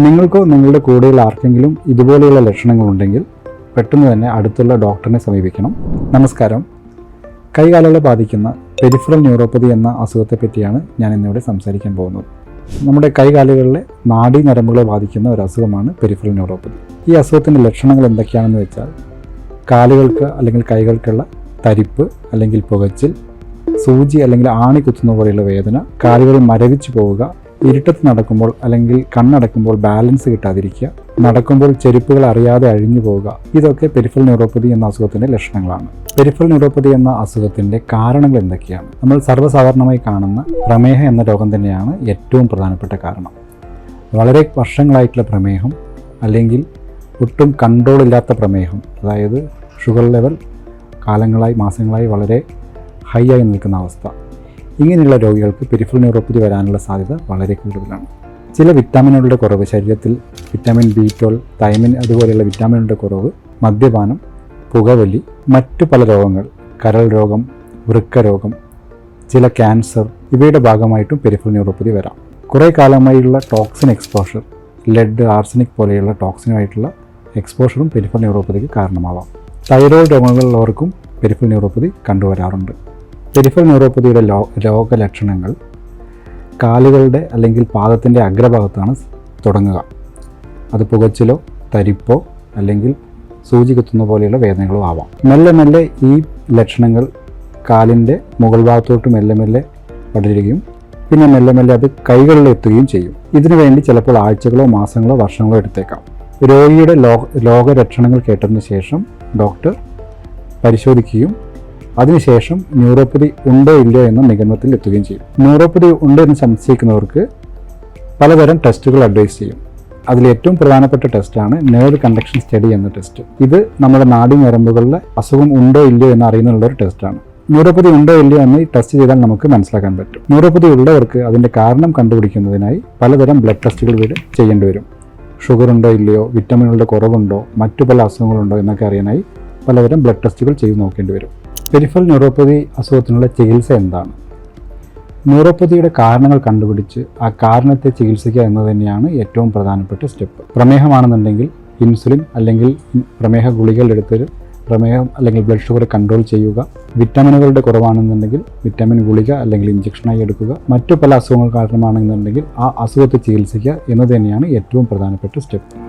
നിങ്ങൾക്കോ നിങ്ങളുടെ കൂടെയുള്ള ആർക്കെങ്കിലും ഇതുപോലെയുള്ള ലക്ഷണങ്ങളുണ്ടെങ്കിൽ പെട്ടെന്ന് തന്നെ അടുത്തുള്ള ഡോക്ടറിനെ സമീപിക്കണം. നമസ്കാരം. കൈകാലുകളെ ബാധിക്കുന്ന പെരിഫറൽ ന്യൂറോപ്പതി എന്ന അസുഖത്തെ പറ്റിയാണ് ഞാൻ ഇന്നിവിടെ സംസാരിക്കാൻ പോകുന്നത്. നമ്മുടെ കൈകാലുകളിലെ നാഡീ നരമ്പുകളെ ബാധിക്കുന്ന ഒരു അസുഖമാണ് പെരിഫറൽ ന്യൂറോപ്പതി. ഈ അസുഖത്തിന്റെ ലക്ഷണങ്ങൾ എന്തൊക്കെയാണെന്ന് വെച്ചാൽ കാലുകൾക്ക് അല്ലെങ്കിൽ കൈകൾക്കുള്ള തരിപ്പ് അല്ലെങ്കിൽ പുകച്ചിൽ സൂചി അല്ലെങ്കിൽ ആണി കുത്തുന്ന പോലെയുള്ള വേദന കാലുകൾ മരവിച്ചു പോവുക ഇരുട്ടത്ത് നടക്കുമ്പോൾ അല്ലെങ്കിൽ കണ്ണടക്കുമ്പോൾ ബാലൻസ് കിട്ടാതിരിക്കുക. നടക്കുമ്പോൾ ചെരുപ്പുകൾ അറിയാതെ അഴിഞ്ഞു പോവുക. ഇതൊക്കെ പെരിഫൽ ന്യൂറോപ്പതി എന്ന അസുഖത്തിന്റെ ലക്ഷണങ്ങളാണ്. പെരിഫൽ ന്യൂറോപ്പതി എന്ന അസുഖത്തിന്റെ കാരണങ്ങൾ എന്തൊക്കെയാണ്? നമ്മൾ സർവസാധാരണമായി കാണുന്ന പ്രമേഹം എന്ന രോഗം തന്നെയാണ് ഏറ്റവും പ്രധാനപ്പെട്ട കാരണം. വളരെ വർഷങ്ങളായിട്ടുള്ള പ്രമേഹം അല്ലെങ്കിൽ ഒട്ടും കൺട്രോൾ ഇല്ലാത്ത പ്രമേഹം അതായത് ഷുഗർ ലെവൽ കാലങ്ങളായി മാസങ്ങളായി വളരെ ഹൈ ആയി നിൽക്കുന്ന അവസ്ഥ. ഇങ്ങനെയുള്ള രോഗികൾക്ക് പെരിഫൽ ന്യൂറോപ്പതി വരാനുള്ള സാധ്യത വളരെ കൂടുതലാണ്. ചില വിറ്റാമിനുകളുടെ കുറവ് ശരീരത്തിൽ വിറ്റാമിൻ ബി ട്വൽവ് തൈമിൻ അതുപോലെയുള്ള വിറ്റാമിനുകളുടെ കുറവ് മദ്യപാനം പുകവലി മറ്റു പല രോഗങ്ങൾ കരൾ രോഗം വൃക്ക രോഗം ചില ക്യാൻസർ ഇവയുടെ ഭാഗമായിട്ടും പെരിഫൽ ന്യൂറോപ്പതി വരാം. കുറേ കാലമായുള്ള ടോക്സിൻ എക്സ്പോഷർ ലെഡ് ആർസനിക് പോലെയുള്ള ടോക്സിനുമായിട്ടുള്ള എക്സ്പോഷറും പെരിഫൽ ന്യൂറോപ്പതിക്ക് കാരണമാവാം. തൈറോയ്ഡ് രോഗങ്ങളുള്ളവർക്കും പെരിഫൽ ന്യൂറോപ്പതി കണ്ടുവരാറുണ്ട്. പെരിഫൽ ന്യൂറോപ്പതിയുടെ ലോ രോഗലക്ഷണങ്ങൾ കാലുകളുടെ അല്ലെങ്കിൽ പാദത്തിന്റെ അഗ്രഭാഗത്താണ് തുടങ്ങുക. അത് പുകച്ചിലോ തരിപ്പോ അല്ലെങ്കിൽ സൂചി കുത്തുന്ന പോലെയുള്ള വേദനകളോ ആവാം. മെല്ലെ മെല്ലെ ഈ ലക്ഷണങ്ങൾ കാലിന്റെ മുകൾ ഭാഗത്തോട്ട് മെല്ലെ മെല്ലെ പടരുകയും പിന്നെ മെല്ലെ മെല്ലെ അത് കൈകളിൽ എത്തുകയും ചെയ്യും. ഇതിനു വേണ്ടി ചിലപ്പോൾ ആഴ്ചകളോ മാസങ്ങളോ വർഷങ്ങളോ എടുത്തേക്കാം. രോഗിയുടെ ലോക രോഗലക്ഷണങ്ങൾ കേട്ടതിന് ശേഷം ഡോക്ടർ പരിശോധിക്കുകയും അതിനുശേഷം ന്യൂറോപ്പതി ഉണ്ടോ ഇല്ലയോ എന്ന നിഗമനത്തിൽ എത്തുകയും ചെയ്യും. ന്യൂറോപ്പതി ഉണ്ട് എന്ന് സംശയിക്കുന്നവർക്ക് പലതരം ടെസ്റ്റുകൾ അഡ്വൈസ് ചെയ്യും. അതിൽ ഏറ്റവും പ്രധാനപ്പെട്ട ടെസ്റ്റാണ് നേർവ് കണ്ടക്ഷൻ സ്റ്റഡി എന്ന ടെസ്റ്റ്. ഇത് നമ്മുടെ നാടി ഞരമ്പുകളിലെ അസുഖം ഉണ്ടോ ഇല്ലയോ എന്ന് അറിയുന്നുള്ള ഒരു ടെസ്റ്റാണ്. ന്യൂറോപ്പതി ഉണ്ടോ ഇല്ലയോ എന്ന് ഈ ടെസ്റ്റ് ചെയ്താൽ നമുക്ക് മനസ്സിലാക്കാൻ പറ്റും. ന്യൂറോപ്പതി ഉള്ളവർക്ക് അതിന്റെ കാരണം കണ്ടുപിടിക്കുന്നതിനായി പലതരം ബ്ലഡ് ടെസ്റ്റുകൾ വീട് ചെയ്യേണ്ടി വരും. ഷുഗർ ഉണ്ടോ ഇല്ലയോ വിറ്റമിനുകളുടെ കുറവുണ്ടോ മറ്റു പല അസുഖങ്ങളുണ്ടോ എന്നൊക്കെ അറിയാനായി പലതരം ബ്ലഡ് ടെസ്റ്റുകൾ ചെയ്ത് നോക്കേണ്ടി വരും. പെരിഫൽ ന്യൂറോപ്പതി അസുഖത്തിനുള്ള ചികിത്സ എന്താണ്? ന്യൂറോപ്പതിയുടെ കാരണങ്ങൾ കണ്ടുപിടിച്ച് ആ കാരണത്തെ ചികിത്സിക്കുക എന്നത് തന്നെയാണ് ഏറ്റവും പ്രധാനപ്പെട്ട സ്റ്റെപ്പ്. പ്രമേഹമാണെന്നുണ്ടെങ്കിൽ ഇൻസുലിൻ അല്ലെങ്കിൽ പ്രമേഹ ഗുളികൾ എടുത്തൊരു പ്രമേഹം അല്ലെങ്കിൽ ബ്ലഡ് ഷുഗർ കൺട്രോൾ ചെയ്യുക. വിറ്റാമിനുകളുടെ കുറവാണെന്നുണ്ടെങ്കിൽ വിറ്റാമിൻ ഗുളിക അല്ലെങ്കിൽ ഇഞ്ചക്ഷനായി എടുക്കുക. മറ്റു പല അസുഖങ്ങൾ കാരണമാണെന്നുണ്ടെങ്കിൽ ആ അസുഖത്തെ ചികിത്സിക്കുക എന്നത് തന്നെയാണ് ഏറ്റവും പ്രധാനപ്പെട്ട സ്റ്റെപ്പ്.